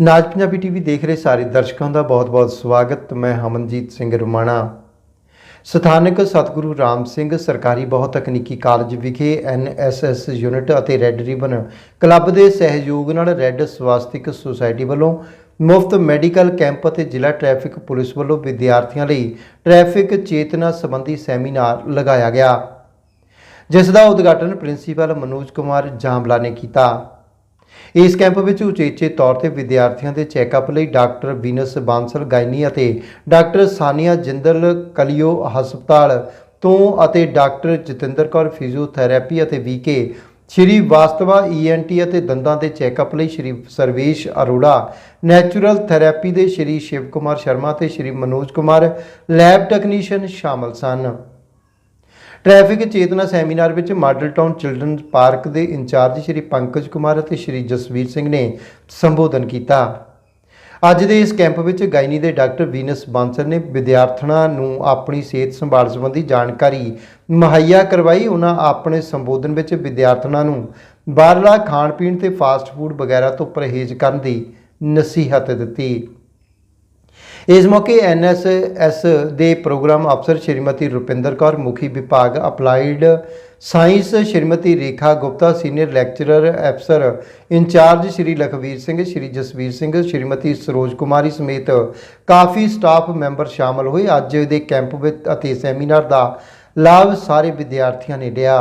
ਨਾਜ Punjabi TV ਦੇਖ ਰਹੇ ਸਾਰੇ ਦਰਸ਼ਕਾਂ ਦਾ ਬਹੁਤ-ਬਹੁਤ ਸਵਾਗਤ। ਮੈਂ ਹਮਨਜੀਤ ਸਿੰਘ ਰੁਮਾਣਾ। ਸਥਾਨਕ ਸਤਿਗੁਰੂ ਰਾਮ ਸਿੰਘ ਸਰਕਾਰੀ ਬਹੁ ਤਕਨੀਕੀ ਕਾਲਜ ਵਿਖੇ ਐਨਐਸਐਸ ਯੂਨਿਟ ਅਤੇ ਰੈੱਡ ਰਿਬਨ ਕਲੱਬ ਦੇ ਸਹਿਯੋਗ ਨਾਲ ਰੈੱਡ ਸਵਾਸਤਿਕ ਸੁਸਾਇਟੀ ਵੱਲੋਂ ਮੁਫਤ ਮੈਡੀਕਲ ਕੈਂਪ ਅਤੇ ਜ਼ਿਲ੍ਹਾ ਟ੍ਰੈਫਿਕ ਪੁਲਿਸ ਵੱਲੋਂ ਵਿਦਿਆਰਥੀਆਂ ਲਈ ਟ੍ਰੈਫਿਕ ਚੇਤਨਾ ਸੰਬੰਧੀ ਸੈਮੀਨਾਰ ਲਗਾਇਆ ਗਿਆ। ਜਿਸ ਦਾ ਉਦਘਾਟਨ ਪ੍ਰਿੰਸੀਪਲ ਮਨੋਜ ਕੁਮਾਰ ਜਾਂਬਲਾ ਨੇ ਕੀਤਾ। ਇਸ ਕੈਂਪ ਵਿੱਚ ਉਚੇਚੇ ਤੌਰ ਤੇ ਵਿਦਿਆਰਥੀਆਂ ਦੇ ਚੈੱਕਅਪ ਲਈ ਡਾਕਟਰ ਵੀਨਸ ਬਾਂਸਲ ਗਾਇਨੀ ਅਤੇ ਡਾਕਟਰ ਸਾਨੀਆ ਜਿੰਦਲ ਕਲਿਓ ਹਸਪਤਾਲ ਤੋਂ ਅਤੇ ਡਾਕਟਰ ਜਤਿੰਦਰ ਕੌਰ ਫਿਜ਼ੀਓਥੈਰੇਪੀ ਅਤੇ ਵੀਕੇ ਸ਼੍ਰੀ ਵਾਸਤਵਾ ਈਐਨਟੀ ਅਤੇ ਦੰਦਾਂ ਦੇ ਚੈੱਕਅਪ ਲਈ ਸ਼੍ਰੀ ਸਰਵੇਸ਼ ਅਰੋੜਾ, ਨੈਚੁਰਲ ਥੈਰੇਪੀ ਦੇ ਸ਼੍ਰੀ ਸ਼ਿਵ ਕੁਮਾਰ ਸ਼ਰਮਾ ਤੇ ਸ਼੍ਰੀ ਮਨੋਜ ਕੁਮਾਰ, ਲੈਬ ਟੈਕਨੀਸ਼ੀਅਨ ਸ਼ਾਮਲ ਸਨ। ਟ੍ਰੈਫਿਕ ਚੇਤਨਾ ਸੈਮੀਨਾਰ ਵਿੱਚ ਮਾਡਲ ਟਾਊਨ ਚਿਲਡਰਨ ਪਾਰਕ ਦੇ ਇੰਚਾਰਜ ਸ਼੍ਰੀ ਪੰਕਜ ਕੁਮਾਰ ਅਤੇ ਸ਼੍ਰੀ ਜਸਵੀਰ ਸਿੰਘ ਨੇ ਸੰਬੋਧਨ ਕੀਤਾ। ਅੱਜ ਦੇ ਇਸ ਕੈਂਪ ਵਿੱਚ ਗਾਇਨੀ ਦੇ ਡਾਕਟਰ ਵੀਨਸ ਬਾਂਸਲ ਨੇ ਵਿਦਿਆਰਥਣਾਂ ਨੂੰ ਆਪਣੀ ਸਿਹਤ ਸੰਭਾਲ ਸੰਬੰਧੀ ਜਾਣਕਾਰੀ ਮੁਹੱਈਆ ਕਰਵਾਈ। ਉਹਨਾਂ ਆਪਣੇ ਸੰਬੋਧਨ ਵਿੱਚ ਵਿਦਿਆਰਥਣਾਂ ਨੂੰ ਬਾਹਰਲਾ ਖਾਣ ਪੀਣ ਤੇ ਫਾਸਟ ਫੂਡ ਵਗੈਰਾ ਤੋਂ ਪਰਹੇਜ਼ ਕਰਨ ਦੀ ਨਸੀਹਤ ਦਿੱਤੀ। ਇਸ ਮੌਕੇ ਐਨਐਸਐਸ ਦੇ ਪ੍ਰੋਗਰਾਮ ਅਫਸਰ ਸ਼੍ਰੀਮਤੀ ਰੁਪਿੰਦਰ ਕੌਰ, ਮੁਖੀ ਵਿਭਾਗ applied science Shrimati Rekha Gupta, senior lecturer ਅਫਸਰ ਇੰਚਾਰਜ ਸ਼੍ਰੀ ਲਖਵੀਰ ਸਿੰਘ, ਸ਼੍ਰੀ ਜਸਵੀਰ ਸਿੰਘ, ਸ਼੍ਰੀਮਤੀ ਸਰੋਜ ਕੁਮਾਰੀ ਸਮੇਤ ਕਾਫੀ ਸਟਾਫ ਮੈਂਬਰ ਸ਼ਾਮਲ ਹੋਏ। ਅੱਜ ਦੇ ਕੈਂਪ ਵਿੱਚ ਅਤੇ ਸੈਮੀਨਾਰ ਦਾ ਲਾਭ ਸਾਰੇ ਵਿਦਿਆਰਥੀਆਂ ਨੇ ਲਿਆ।